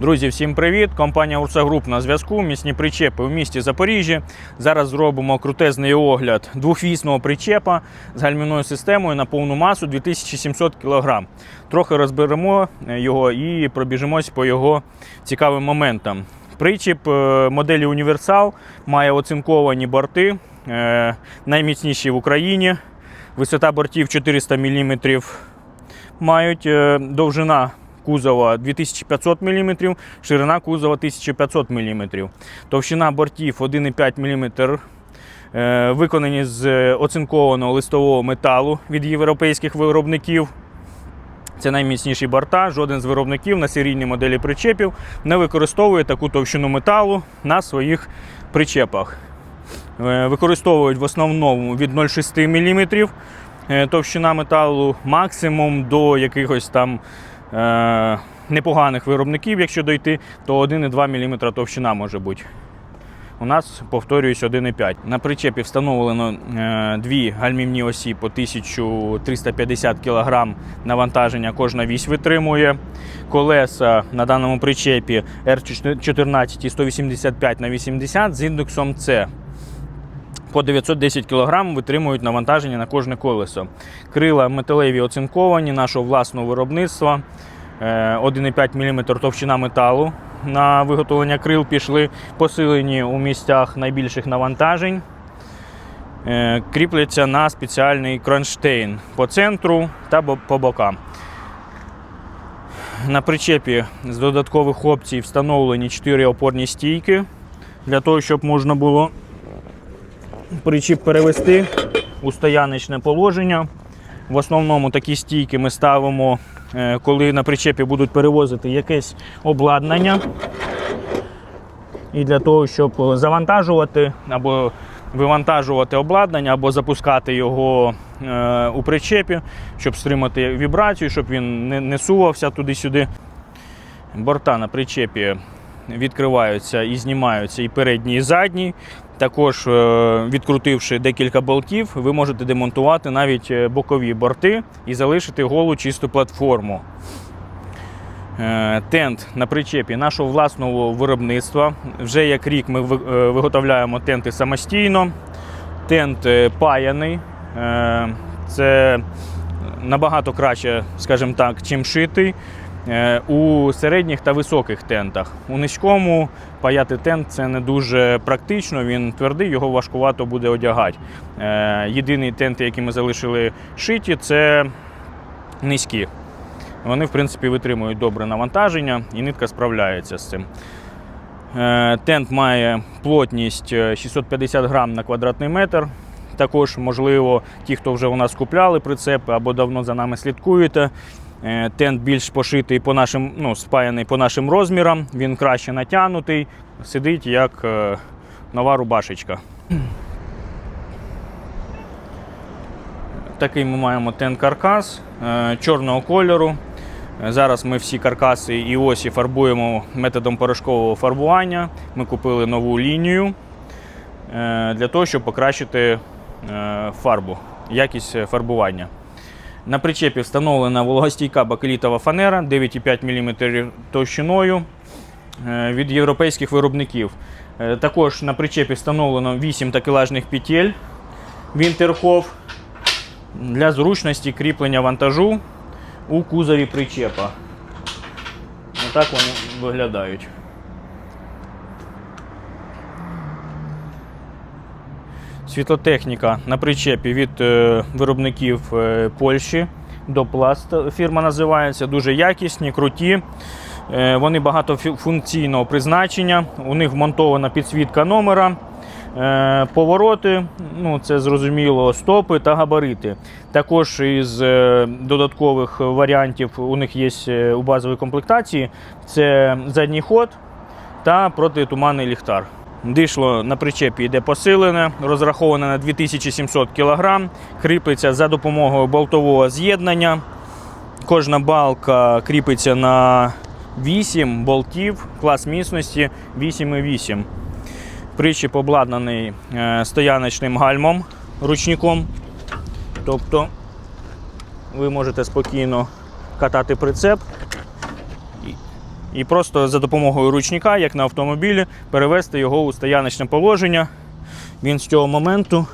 Друзі, всім привіт! Компанія Урса Груп на зв'язку. Місні причепи у місті Запоріжжя. Зараз зробимо крутезний огляд двохвісного причепа з гальмівною системою на повну масу 2700 кг. Трохи розберемо його і пробіжимось по його цікавим моментам. Причіп е, моделі Універсал має оцинковані борти, е, найміцніші в Україні. Висота бортів 400 мм мають е, довжина кузова 2500 мм, ширина кузова 1500 мм. Товщина бортів 1,5 мм. е, Виконані з оцинкованого листового металу від європейських виробників. Це найміцніші борта. Жоден з виробників на серійній моделі причепів не використовує таку товщину металу на своїх причепах. Е, Використовують в основному від 0,6 мм е, товщина металу, максимум до якихось там непоганих виробників, якщо дойти, то 1,2 мм товщина може бути. У нас, повторююсь, 1,5. На причепі встановлено е, дві гальмівні осі по 1350 кг навантаження. Кожна вісь витримує. Колеса на даному причепі R14 185 на 80 з індексом C. По 910 кг витримують навантаження на кожне колесо. Крила металеві оцинковані нашого власного виробництва. Е, 1,5 мм товщина металу на виготовлення крил пішли, посилені у місцях найбільших навантажень. Е, Кріпляться на спеціальний кронштейн по центру та по бокам. На причепі з додаткових опцій встановлені 4 опорні стійки для того, щоб можна було причіп перевести у стояночне положення. В основному такі стійки ми ставимо, е, коли на причепі будуть перевозити якесь обладнання. І для того, щоб завантажувати або вивантажувати обладнання, або запускати його е, у причепі, щоб стримати вібрацію, щоб він не сувався туди-сюди. Борта на причепі відкриваються і знімаються і передні, і задні. Також, е, відкрутивши декілька болтів, ви можете демонтувати навіть е, бокові борти і залишити голу чисту платформу. Е, Тент на причепі нашого власного виробництва. Вже як рік ми виготовляємо тенти самостійно. Тент паяний. Це набагато краще, скажімо так, чим шитий. Е, У середніх та високих тентах. У низькому паяти тент це не дуже практично, він твердий, його важкувато буде одягати. Е, Єдиний тент, який ми залишили шиті, це низькі. Вони, в принципі, витримують добре навантаження і нитка справляється з цим. Е, Тент має плотність е, 650 грам на квадратний метр. Також, можливо, ті, хто вже у нас купляли прицепи або давно за нами слідкуєте. Е, Тент більш пошитий по нашим, ну, спаяний по нашим розмірам, він краще натягнутий, сидить як е, нова рубашечка. Такий ми маємо тент-каркас е, чорного кольору. Зараз ми всі каркаси і осі фарбуємо методом порошкового фарбування. Ми купили нову лінію для того, щоб покращити фарбу, якість фарбування. На причепі встановлена вологостійка бакелітова фанера 9,5 мм товщиною е, від європейських виробників. Е, Також на причепі встановлено 8 такелажних петель Вінтерхоф для зручності кріплення вантажу у кузові причепа. Отак вони виглядають. Світлотехніка на причепі від е, виробників е, Польщі. Допласт фірма називається. Дуже якісні, круті. Е, вони багатофункційного призначення. У них вмонтована підсвітка номера. Е, Повороти, ну це зрозуміло, стопи та габарити. Також із е, додаткових варіантів у них є е, у базовій комплектації це задній ход та протитуманний ліхтар. Дишло на причепі йде посилене, розраховане на 2700 кг, кріпиться за допомогою болтового з'єднання. Кожна балка кріпиться на 8 болтів, клас міцності 8,8. Причіп обладнаний е, стояночним гальмом ручником. Тобто ви можете спокійно катати прицеп і- просто за допомогою ручника, як на автомобілі, перевести його у стояночне положення. Він з цього моменту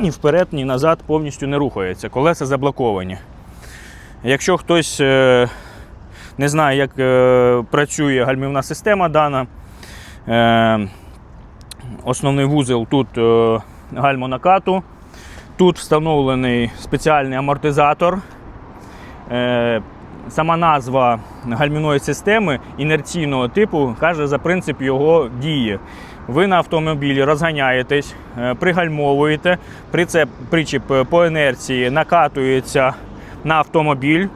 ні вперед, ні назад повністю не рухається. Колеса заблоковані. Якщо хтось е, не знає, як е, працює гальмівна система дана, е, основний вузол тут гальмонакату, тут встановлений спеціальний амортизатор. Сама назва гальмівної системи інерційного типу каже за принцип його дії. Ви на автомобілі розганяєтесь, е, пригальмовуєте, прицеп, причіп е, по інерції накатується на автомобіль,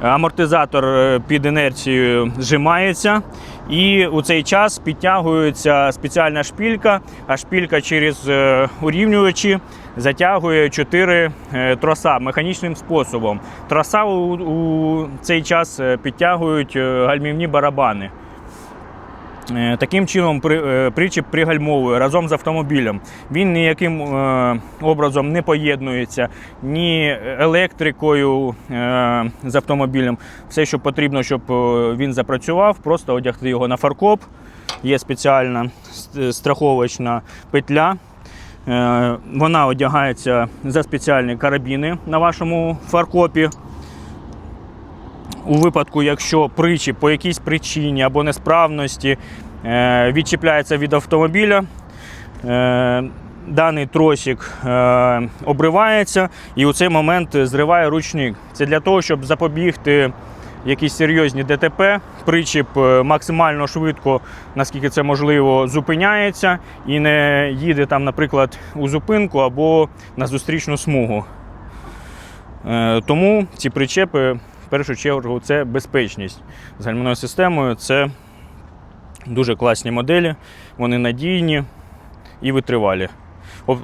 амортизатор е, під інерцією зжимається, і у цей час підтягується спеціальна шпілька, а шпілька через е, урівнювачі затягує чотири троса механічним способом. Троса у, цей час е, підтягують е, гальмівні барабани. Е, Таким чином при- е, пригальмовує разом з автомобілем. Він ніяким е, образом не поєднується ні електрикою з автомобілем. Все, що потрібно, щоб він запрацював, просто одягти його на фаркоп. Є спеціальна страховочна петля. Вона одягається за спеціальні карабіни на вашому фаркопі. У випадку, якщо причіп по якійсь причині або несправності е, відчіпляється від автомобіля, е, даний тросик е, обривається і у цей момент зриває ручник. Це для того, щоб запобігти якісь серйозні ДТП. Причіп максимально швидко, наскільки це можливо, зупиняється і не їде там, наприклад, у зупинку або на зустрічну смугу. Тому ці причепи, першу чергу, це безпечність з гальмівною системою. Це дуже класні моделі, вони надійні і витривалі.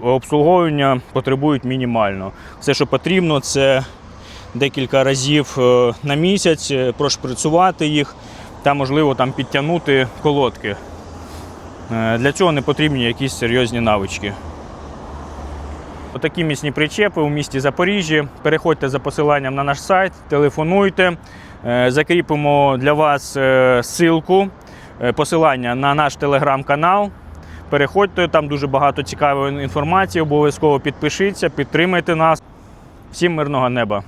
Обслуговування потребують мінімально. Все, що потрібно, це декілька разів е, на місяць е, прошприцювати їх та, можливо, там підтягнути колодки. Е, Для цього не потрібні якісь серйозні навички. Отакі міцні причепи у місті Запоріжжі. Переходьте за посиланням на наш сайт, телефонуйте. Е, Закріпимо для вас е, ссылку, е, посилання на наш телеграм-канал. Переходьте, там дуже багато цікавої інформації. Обов'язково підпишіться, підтримайте нас. Всім мирного неба!